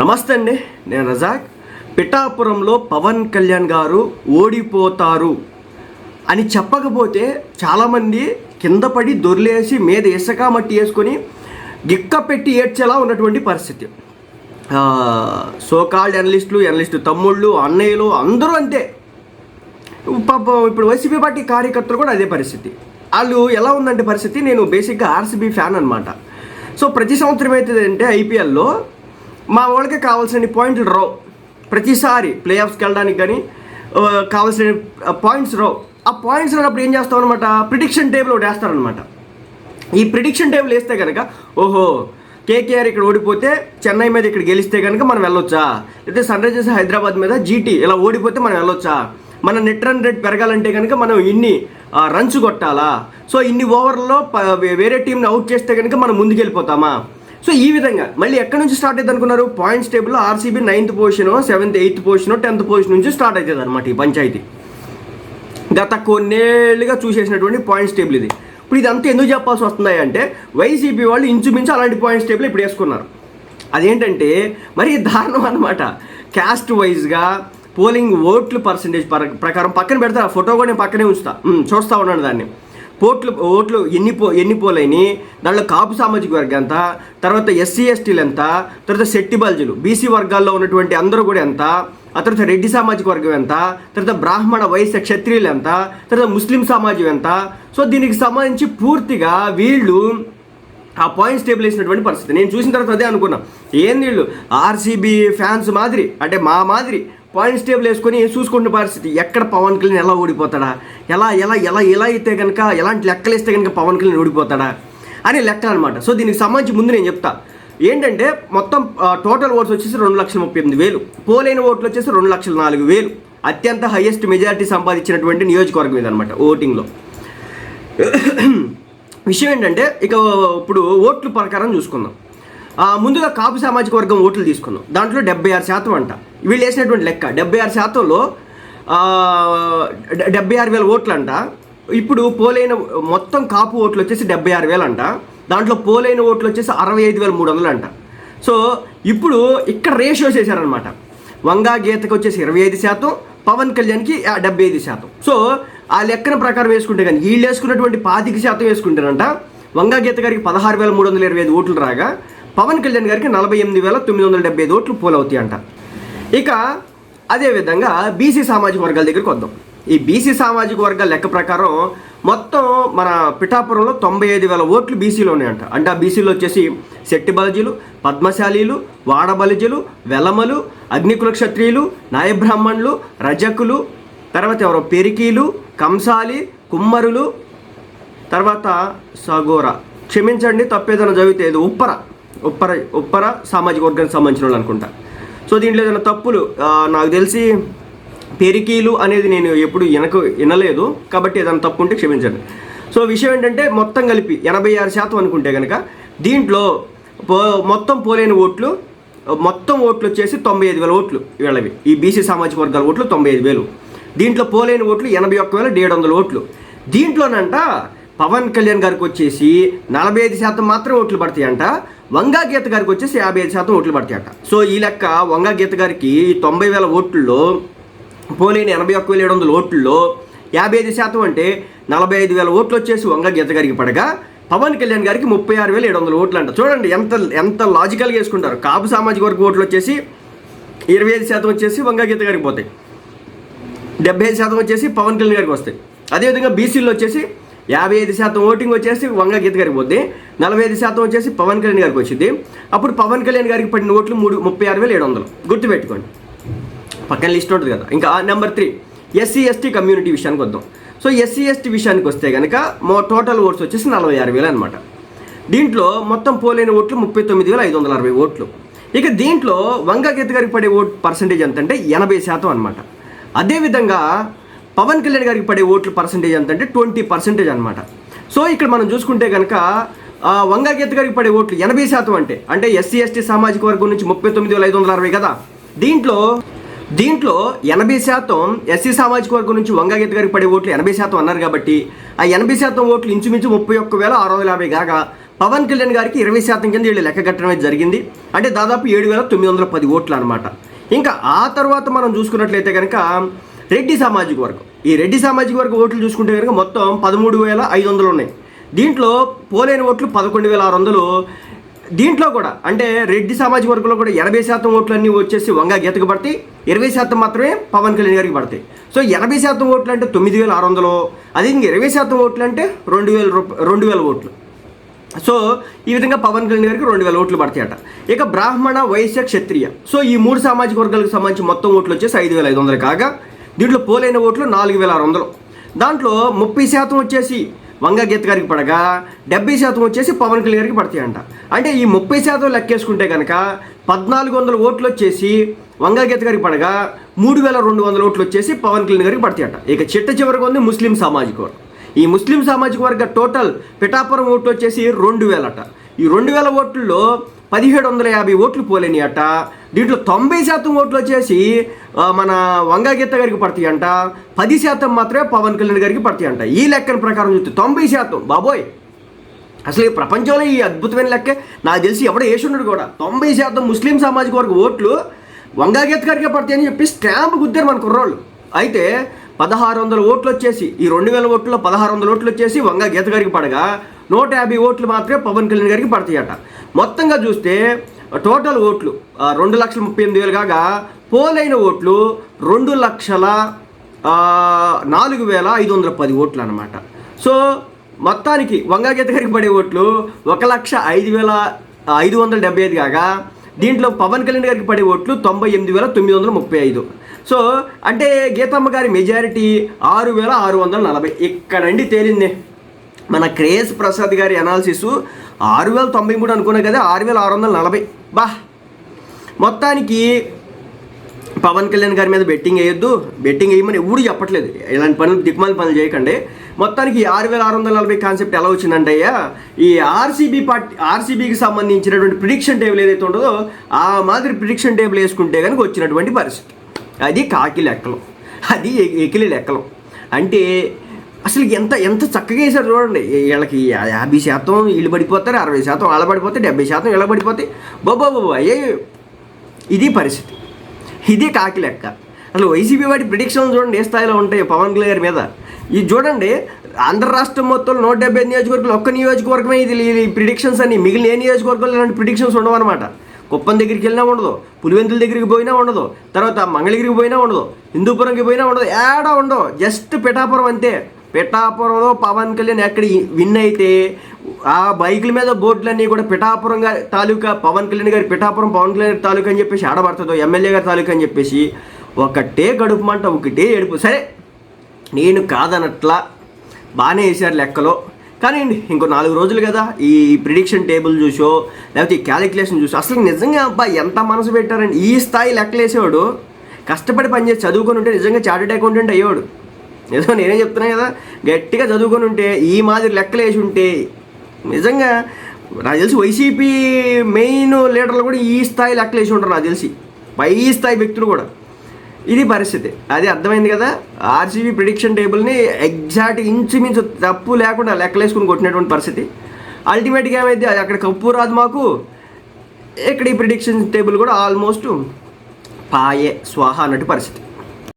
నమస్తే అండి నేను రజాక్. పిఠాపురంలో పవన్ కళ్యాణ్ గారు ఓడిపోతారు అని చెప్పకపోతే చాలామంది కింద పడి దొర్లేసి మీద ఇసుక మట్టి వేసుకొని గిక్క పెట్టి ఏడ్చేలా ఉన్నటువంటి పరిస్థితి. సోకాల్డ్ ఎనలిస్టులు ఎనలిస్టు తమ్ముళ్ళు అన్నయ్యలు అందరూ అంతే. పాప ఇప్పుడు వైసీపీ పార్టీ కార్యకర్తలు కూడా అదే పరిస్థితి. వాళ్ళు ఎలా ఉందంటే పరిస్థితి నేను బేసిక్గా ఆర్సీబీ ఫ్యాన్ అనమాట సో ప్రతి సంవత్సరం అవుతుంది అంటే ఐపీఎల్లో మా వాళ్ళకి కావాల్సిన పాయింట్లు రావు ప్రతిసారి ప్లే ఆఫ్స్కి వెళ్ళడానికి కానీ కావాల్సిన పాయింట్స్ రావు ఆ పాయింట్స్ రానప్పుడు ఏం చేస్తాం అనమాట ప్రిడిక్షన్ టేబుల్ ఒకటి వేస్తారనమాట ఈ ప్రిడిక్షన్ టేబుల్ వేస్తే కనుక ఓహో కేకేఆర్ ఇక్కడ ఓడిపోతే చెన్నై మీద ఇక్కడ గెలిస్తే కనుక మనం వెళ్ళొచ్చా? లేకపోతే సన్ రైజర్స్ హైదరాబాద్ మీద జీటీ ఇలా ఓడిపోతే మనం వెళ్ళొచ్చా? మన నెట్ రన్ రేట్ పెరగాలంటే కనుక మనం ఇన్ని రన్స్ కొట్టాలా? సో ఇన్ని ఓవర్లలో వేరే టీంని అవుట్ చేస్తే కనుక మనం ముందుకెళ్ళిపోతామా? సో ఈ విధంగా మళ్ళీ ఎక్కడి నుంచి స్టార్ట్ అవుతుంది అనుకున్నారు? పాయింట్స్ టేబుల్లో RCB ninth position seventh eighth position tenth position నుంచి స్టార్ట్ అవుతుంది అనమాట ఈ పంచాయతీ. గత కొన్నేళ్ళుగా చూసేసినటువంటి పాయింట్స్ టేబుల్ ఇది. ఇప్పుడు ఇదంతా ఎందుకు చెప్పాల్సి వస్తుంది అంటే వైసీపీ వాళ్ళు ఇంచుమించు అలాంటి పాయింట్స్ టేబుల్ ఇప్పుడు వేసుకున్నారు. అదేంటంటే మరి దారుణం అనమాట క్యాస్ట్ వైజ్గా పోలింగ్ ఓట్లు పర్సంటేజ్ ప్రకారం పక్కన పెడతారు. ఆ ఫోటో కూడా నేను పక్కనే ఉంచుతా. చూస్తూ ఉన్నాను దాన్ని. పోట్లు ఓట్లు ఎన్ని పో ఎన్ని పోలైని దాంట్లో కాపు సామాజిక వర్గం ఎంత తర్వాత ఎస్సీ ఎస్టీలు ఎంత తర్వాత శెట్టి బల్జులు బీసీ వర్గాల్లో ఉన్నటువంటి అందరూ కూడా ఎంత ఆ తర్వాత రెడ్డి సామాజిక వర్గం ఎంత తర్వాత బ్రాహ్మణ వైశ్య క్షత్రియులు ఎంత తర్వాత ముస్లిం సమాజం ఎంత. సో దీనికి సంబంధించి పూర్తిగా వీళ్ళు ఆ పాయింట్స్ టేబుల్ వేసినటువంటి పరిస్థితి. నేను చూసిన తర్వాత అదే అనుకున్నా. ఏం వీళ్ళు? ఆర్సీబీ ఫ్యాన్స్ మాదిరి అంటే మా మాదిరి పాయింట్స్ టేబుల్ వేసుకొని చూసుకుంటున్న పరిస్థితి. ఎక్కడ పవన్ కళ్యాణ్ ఎలా ఓడిపోతాడా? ఎలా ఎలా ఎలా ఎలా అయితే కనుక ఎలాంటి లెక్కలు వేస్తే కనుక పవన్ కళ్యాణ్ ఓడిపోతాడా? అని లెక్క అనమాట సో దీనికి సంబంధించి ముందు నేను చెప్తా. ఏంటంటే మొత్తం టోటల్ ఓట్స్ వచ్చేసి రెండు లక్షల ముప్పై ఎనిమిది వేలు. పోలైన ఓట్లు వచ్చేసి రెండు లక్షల నాలుగు వేలు. అత్యంత హైయెస్ట్ మెజారిటీ సంపాదించినటువంటి నియోజకవర్గం ఇదనమాట ఓటింగ్లో. విషయం ఏంటంటే ఇక ఇప్పుడు ఓట్ల ప్రకారం చూసుకుందాం. ముందుగా కాపు సామాజిక వర్గం ఓట్లు తీసుకుందాం దాంట్లో డెబ్బై ఆరు శాతం అంట. వీళ్ళు వేసినటువంటి లెక్క. డెబ్బై ఆరు శాతంలో డెబ్బై ఆరు వేల ఓట్లు అంట ఇప్పుడు పోలైన మొత్తం కాపు ఓట్లు వచ్చేసి డెబ్బై ఆరు వేలు అంట. దాంట్లో పోలైన ఓట్లు వచ్చేసి అరవై ఐదు వేల మూడు వందలు అంట. సో ఇప్పుడు ఇక్కడ రేషియోస్ చేశారనమాట వంగా గీతకు వచ్చేసి ఇరవై ఐదు శాతం పవన్ కళ్యాణ్కి డెబ్బై ఐదు శాతం. సో ఆ లెక్కన ప్రకారం వేసుకుంటే కానీ వీళ్ళు వేసుకున్నటువంటి పాతిక శాతం వేసుకుంటారంట. వంగా గీత గారికి పదహారు వేల మూడు వందల ఇరవై ఐదు ఓట్లు రాగా పవన్ కళ్యాణ్ గారికి నలభై ఎనిమిది వేల తొమ్మిది వందల డెబ్బై ఐదు ఓట్లు పోలవుతాయి అంట ఇక అదేవిధంగా బీసీ సామాజిక వర్గాల దగ్గరికి వద్దాం. ఈ బీసీ సామాజిక వర్గాల లెక్క ప్రకారం మొత్తం మన పిఠాపురంలో తొంభై ఐదు వేల ఓట్లు బీసీలో ఉన్నాయంట. అంటే ఆ బీసీలో వచ్చేసి శెట్టి బలజీలు పద్మశాలీలు వాడబలిజులు వెలమలు అగ్నికుల క్షత్రియులు నాయబ్రాహ్మణులు రజకులు తర్వాత ఎవరో పెరికీలు కంసాలి కుమ్మరులు తర్వాత సగోర. క్షమించండి తప్పేదైనా చదివితే ఇది ఉప్పర. ఉప్పర ఉప్పర సామాజిక వర్గానికి సంబంధించిన వాళ్ళు అనుకుంటా. సో దీంట్లో ఏదైనా తప్పులు నాకు తెలిసి పెరికీలు అనేది నేను ఎప్పుడు వెనక వినలేదు కాబట్టి ఏదైనా తప్పు ఉంటే క్షమించండి. సో విషయం ఏంటంటే మొత్తం కలిపి ఎనభై ఆరు శాతం అనుకుంటే కనుక దీంట్లో పో మొత్తం పోలేని ఓట్లు మొత్తం ఓట్లు వచ్చేసి తొంభై ఐదు వేల ఓట్లు వీళ్ళవి. ఈ బీసీ సామాజిక వర్గాల ఓట్లు తొంభై ఐదు వేలు. దీంట్లో పోలేని ఓట్లు ఎనభై ఒక్క వేల ఏడు వందల ఓట్లు. దీంట్లోనంట పవన్ కళ్యాణ్ గారికి వచ్చేసి నలభై ఐదు శాతం మాత్రం ఓట్లు పడతాయంట. వంగా గీత గారికి వచ్చేసి యాభై ఐదు శాతం ఓట్లు పడతాయట. సో ఈ లెక్క వంగా గీత గారికి ఈ తొంభై వేల ఓట్లలో పోలేని ఎనభై ఒక్క వేల ఏడు వందల ఓట్లలో యాభై ఐదు శాతం అంటే నలభై ఐదు వేల ఓట్లు వచ్చేసి వంగా గీత గారికి పడగా పవన్ కళ్యాణ్ గారికి ముప్పై ఆరు వేల ఏడు వందల ఓట్లు అంట చూడండి ఎంత ఎంత లాజికల్గా వేసుకుంటారు. కాపు సామాజిక వర్గ ఓట్లు వచ్చేసి ఇరవై ఐదు శాతం వచ్చేసి వంగా గీత గారికి పోతాయి. డెబ్బై ఐదు శాతం వచ్చేసి పవన్ కళ్యాణ్ గారికి వస్తాయి. అదేవిధంగా బీసీలో వచ్చేసి యాభై ఐదు శాతం ఓటింగ్ వచ్చేసి వంగ గీత గారికి పోద్ది. నలభై ఐదు శాతం వచ్చేసి పవన్ కళ్యాణ్ గారికి వచ్చింది అప్పుడు పవన్ కళ్యాణ్ గారికి పడిన ఓట్లు మూడు ముప్పై ఆరు వేల ఏడు వందలు. గుర్తుపెట్టుకోండి. పక్కన లిస్ట్ ఉంటుంది కదా. ఇంకా number three SC ST community విషయానికి వద్దాం. సో ఎస్సీ ఎస్టీ విషయానికి వస్తే కనుక మో టోటల్ ఓట్స్ వచ్చేసి నలభై ఆరు వేలు అనమాట దీంట్లో మొత్తం పోలేని ఓట్లు ముప్పై తొమ్మిది వేల ఐదు వందల అరవై ఓట్లు. ఇక దీంట్లో వంగ గీత గారికి పడే ఓట్ పర్సంటేజ్ ఎంత అంటే ఎనభై శాతం అనమాట అదేవిధంగా పవన్ కళ్యాణ్ గారికి పడే ఓట్లు పర్సంటేజ్ ఎంత అంటే ట్వంటీ పర్సెంటేజ్ అనమాట సో ఇక్కడ మనం చూసుకుంటే కనుక వంగాగీత వంగ గారికి పడే ఓట్లు ఎనభై శాతం అంటే అంటే ఎస్సీ ఎస్టీ సామాజిక వర్గం నుంచి ముప్పై తొమ్మిది వేల ఐదు వందల అరవై కదా? దీంట్లో దీంట్లో ఎనభై శాతం ఎస్సీ సామాజిక వర్గం నుంచి వంగాగీత గారికి పడే ఓట్లు ఎనభై శాతం అన్నారు కాబట్టి ఆ ఎనభై శాతం ఓట్లు ఇంచుమించు ముప్పై ఒక్క వేల ఆరు వందల యాభై కాగా పవన్ కళ్యాణ్ గారికి ఇరవై శాతం కింద వీళ్ళు లెక్క కట్టడం జరిగింది. అంటే దాదాపు ఏడు వేల తొమ్మిది వందల పది ఓట్లు అనమాట ఇంకా ఆ తర్వాత మనం చూసుకున్నట్లయితే కనుక రెడ్డి సామాజిక వర్గం. ఈ రెడ్డి సామాజిక వర్గం ఓట్లు చూసుకుంటే కనుక మొత్తం పదమూడు వేల ఐదు వందలు ఉన్నాయి. దీంట్లో పోలేని ఓట్లు పదకొండు వేల ఆరు వందలు. దీంట్లో కూడా అంటే రెడ్డి సామాజిక వర్గంలో కూడా ఎనభై శాతం ఓట్లు అన్నీ వచ్చేసి వంగ గీతకు పడతాయి. ఇరవై శాతం మాత్రమే పవన్ కళ్యాణ్ గారికి పడతాయి. సో ఎనభై శాతం ఓట్లు అంటే తొమ్మిది వేల ఆరు వందలు. అదే ఇంక ఇరవై శాతం ఓట్లు అంటే రెండు వేల రూప రెండు వేల ఓట్లు. సో ఈ విధంగా పవన్ కళ్యాణ్ గారికి రెండు వేల ఓట్లు పడతాయట. ఇక బ్రాహ్మణ వైశ్య క్షత్రియ. సో ఈ మూడు సామాజిక వర్గాలకు సంబంధించి మొత్తం ఓట్లు వచ్చేసి ఐదు వేల ఐదు వందలు కాగా దీంట్లో పోలైన ఓట్లు నాలుగు వేల ఆరు వందలు. దాంట్లో ముప్పై శాతం వచ్చేసి వంగ గీత గారికి పడగా డెబ్బై శాతం వచ్చేసి పవన్ కళ్యాణ్ గారికి పడతాయంట. అంటే ఈ ముప్పై శాతం లెక్కేసుకుంటే కనుక పద్నాలుగు వందల ఓట్లు వచ్చేసి వంగ గీత గారికి పడగా మూడు వేల రెండు వందల ఓట్లు వచ్చేసి పవన్ కళ్యాణ్ గారికి పడతాయట. ఇక చిట్ట చివరికి ఉంది ముస్లిం సామాజిక వర్గం. ఈ ముస్లిం సామాజిక వర్గ టోటల్ పిఠాపురం ఓట్లు వచ్చేసి రెండు వేలట. ఈ రెండు వేల ఓట్లలో పదిహేడు వందల యాభై ఓట్లు పోలేని అట దీంట్లో తొంభై శాతం ఓట్లు వచ్చేసి మన వంగగీత గారికి పడతాయి అంట పది శాతం మాత్రమే పవన్ కళ్యాణ్ గారికి పడతాయి అంట ఈ లెక్కల ప్రకారం చూస్తే తొంభై శాతం. బాబోయ్! అసలు ఈ ప్రపంచంలో ఈ అద్భుతమైన లెక్క. నాకు తెలిసి ఎవడో వేసున్నాడు కూడా. తొంభై శాతం ముస్లిం సామాజిక వర్గ ఓట్లు వంగాగీత గారికే పడతాయని చెప్పి స్టాంప్ గుద్దారు మన కుర్రోళ్ళు. అయితే పదహారు వందల ఓట్లు వచ్చేసి ఈ రెండు వేల ఓట్లలో పదహారు వందల ఓట్లు వచ్చేసి వంగ గీత గారికి పడగా నూట యాభై ఓట్లు మాత్రమే పవన్ కళ్యాణ్ గారికి పడతాయట. మొత్తంగా చూస్తే టోటల్ ఓట్లు రెండు లక్షల ముప్పై ఎనిమిది వేలు కాగా పోలైన ఓట్లు రెండు లక్షల నాలుగు వేల ఐదు వందల పది ఓట్లు అనమాట సో మొత్తానికి వంగాగీత గారికి పడే ఓట్లు ఒక లక్ష ఐదు వేల ఐదు వందల డెబ్బై ఐదు కాగా దీంట్లో పవన్ కళ్యాణ్ గారికి పడే ఓట్లు తొంభై ఎనిమిది వేల తొమ్మిది వందల ముప్పై ఐదు. సో అంటే గీతమ్మ గారి మెజారిటీ ఆరు వేల ఆరు వందల నలభై. ఇక్కడండి తేలింది. మన క్రేజ్ ప్రసాద్ గారి అనాలిసిస్ ఆరు వేల తొంభై మూడు అనుకున్నా కదా ఆరు వేల ఆరు వందల నలభై. బా! మొత్తానికి పవన్ కళ్యాణ్ గారి మీద బెట్టింగ్ వేయొద్దు. బెట్టింగ్ వేయమని ఎవరు చెప్పట్లేదు. ఇలాంటి పనులు దిక్కుమాలి పనులు చేయకండి. మొత్తానికి ఆరు వేల ఆరు వందల నలభై కాన్సెప్ట్ ఎలా వచ్చిందంటే అయ్యా ఈ ఆర్సీబీ పార్టీ ఆర్సీబీకి సంబంధించినటువంటి ప్రిడిక్షన్ టేబుల్ ఏదైతే ఉంటుందో ఆ మాదిరి ప్రిడిక్షన్ టేబుల్ వేసుకుంటే కనుక వచ్చినటువంటి పరిస్థితి. అది కాకి లెక్కలు. అది ఎకిలి లెక్కలు. అంటే అసలు ఎంత ఎంత చక్కగా వేశారు చూడండి. వీళ్ళకి యాభై శాతం వీళ్ళు పడిపోతారు అరవై శాతం వాళ్ళ పడిపోతే డెబ్బై శాతం వీళ్ళ పడిపోతే బాబా బాబా అయ్యే ఇది పరిస్థితి. ఇది కాకి లెక్క. అసలు వైసీపీ వాటి ప్రిడిక్షన్లు చూడండి ఏ స్థాయిలో ఉంటాయి పవన్ కళ్యాణ్ గారి మీద. ఇది చూడండి ఆంధ్ర రాష్ట్రం మొత్తం నూట డెబ్బై నియోజకవర్గాలు ఒక్క నియోజకవర్గమే ఇది. ప్రిడిక్షన్స్ అని మిగిలిన ఏ నియోజకవర్గంలో ఇలాంటి ప్రిడిక్షన్స్ ఉండవన్నమాట. కుప్పం దగ్గరికి వెళ్ళినా ఉండదు పులివెందుల దగ్గరికి పోయినా ఉండదు తర్వాత మంగళగిరికి పోయినా ఉండదు హిందూపురంకి పోయినా ఉండదు ఏడా ఉండవు జస్ట్ పిఠాపురం అంతే. పిఠాపురంలో పవన్ కళ్యాణ్ ఎక్కడ విన్ అయితే ఆ బైకుల మీద బోర్డులన్నీ కూడా పిఠాపురం గారి తాలూకా పవన్ కళ్యాణ్ గారి పిఠాపురం పవన్ కళ్యాణ్ గారి తాలూకా అని చెప్పేసి ఆడబడుతుందో ఎమ్మెల్యే గారి తాలూకా అని చెప్పేసి ఒకటే గడుపు మంట ఒకటే ఏడుపు. సరే నేను కాదనట్లా బాగానే వేసారు లెక్కలో. కానీ ఇంకో నాలుగు రోజులు కదా ఈ ప్రిడిక్షన్ టేబుల్ చూసో లేకపోతే ఈ క్యాలిక్యులేషన్ చూసో. అసలు నిజంగా అబ్బా ఎంత మనసు పెట్టారండి. ఈ స్థాయి లెక్కలు వేసేవాడు కష్టపడి పనిచేసి చదువుకొని ఉంటే నిజంగా చార్టెడ్ అకౌంటెంట్ అయ్యేవాడు. నిజంగా నేనే చెప్తున్నా కదా గట్టిగా చదువుకొని ఉంటే ఈ మాదిరి లెక్కలు వేసి ఉంటే నిజంగా నాకు తెలిసి వైసీపీ మెయిన్ లీడర్లు కూడా ఈ స్థాయి లెక్కలు వేసి ఉంటారు నాకు తెలిసి. పై స్థాయి వ్యక్తులు కూడా. ఇది పరిస్థితి. అది అర్థమైంది కదా? ఆర్సీబీ ప్రిడిక్షన్ టేబుల్ని ఎగ్జాక్ట్ ఇంచుమించు తప్పు లేకుండా లెక్కలేసుకుని కొట్టినటువంటి పరిస్థితి. అల్టిమేట్గా ఏమైంది? అది అక్కడ కప్పు రాదు మాకు ఇక్కడ ఈ ప్రిడిక్షన్ టేబుల్ కూడా ఆల్మోస్ట్ పాయే స్వాహ అన్నట్టు పరిస్థితి.